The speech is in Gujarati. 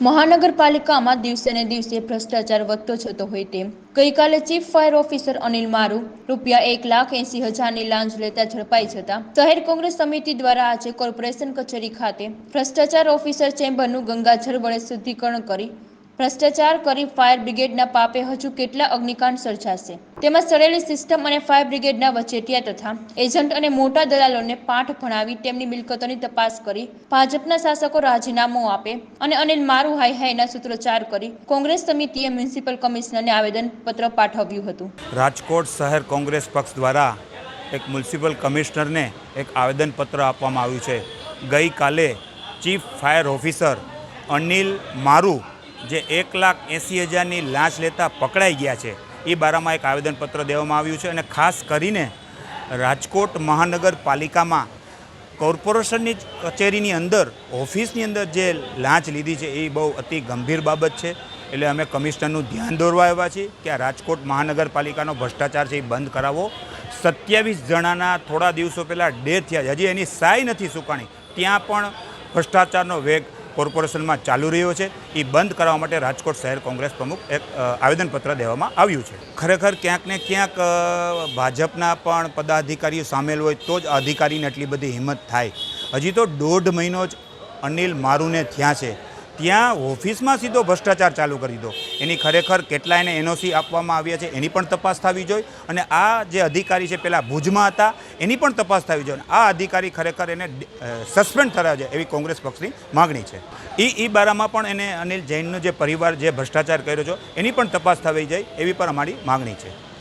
મહાનગરપાલિકામાં દિવસે ને દિવસે ભ્રષ્ટાચાર વધતો જતો હોય તેમ. ગઈકાલે ચીફ ફાયર ઓફિસર અનિલ મારુ રૂપિયા એક લાખ એંસી હજારની લાંચ લેતા ઝડપાઈ જતા શહેર કોંગ્રેસ સમિતિ દ્વારા આજે કોર્પોરેશન કચેરી ખાતે ભ્રષ્ટાચાર ઓફિસર ચેમ્બરનું ગંગાજળ વડે શુદ્ધિકરણ કરી ભ્રષ્ટાચાર કરી ફાયર બ્રિગેડના પાપે હજુ કેટલા અગ્નિકાંડ સર્જાશે? તેમાં સડેલી સિસ્ટમ અને ફાયર બ્રિગેડના વચેટિયા તથા એજન્ટ અને મોટા દલાલોને પાઠ ભણાવી તેમની મિલકતોની તપાસ કરી, ભાજપના શાસકો રાજીનામું આપે અને અનિલ મારુ હાઈ હાઈના સૂત્રોચ્ચાર કરી કોંગ્રેસ સમિતિએ મ્યુનિસિપલ કમિશનરને આવેદનપત્ર પાઠવ્યું હતું. રાજકોટ શહેર કોંગ્રેસ પક્ષ દ્વારા એક મ્યુનિસિપલ કમિશનરને એક આવેદનપત્ર આપવામાં આવ્યું છે. ગઈકાલે ચીફ ફાયર ઓફિસર અનિલ મારુ જે એક લાખ એંસી હજારની લાંચ લેતા પકડાઈ ગયા છે. એ બારામાં એક આવેદનપત્ર દેવામાં આવ્યું છે અને ખાસ કરીને રાજકોટ મહાનગરપાલિકામાં કોર્પોરેશનની કચેરીની અંદર, ઓફિસની અંદર જે લાંચ લીધી છે એ બહુ અતિ ગંભીર બાબત છે. એટલે અમે કમિશનરનું ધ્યાન દોરવા આવ્યા છીએ કે આ રાજકોટ મહાનગરપાલિકાનો ભ્રષ્ટાચાર છે એ બંધ કરાવો. સત્યાવીસ જણાના થોડા દિવસો પહેલાં ડેથ થયા હજી એની સાય નથી સુકાણી. ત્યાં પણ ભ્રષ્ટાચારનો વેગ કોર્પોરેશનમાં ચાલુ રહ્યો છે. એ બંધ કરવા માટે રાજકોટ શહેર કોંગ્રેસ પ્રમુખ એક આવેદનપત્ર દેવામાં આવ્યું છે. ખરેખર ક્યાંક ને ક્યાંક ભાજપના પણ પદાધિકારીઓ સામેલ હોય તો જ અધિકારીને એટલી બધી હિંમત થાય. હજી તો દોઢ મહિનો જ અનિલ મારુને થયા છે. ત્યાં ઓફિસમાં સીધો ભ્રષ્ટાચાર ચાલુ કરી દીધો. એની ખરેખર કેટલા એને એનઓસી આપવામાં આવ્યા છે એની પણ તપાસ થવી જોઈએ અને આ જે અધિકારી છે પેલા ભુજમાં હતા, એની પણ તપાસ થવી જોઈએ. આ અધિકારી ખરેખર એને સસ્પેન્ડ થયા છે એવી કોંગ્રેસ પક્ષની માગણી છે. એ એ બારામાં પણ એને અનિલ જૈનનો જે પરિવાર જે ભ્રષ્ટાચાર કર્યો છે, એની પણ તપાસ થવી જાય એવી પણ અમારી માગણી છે.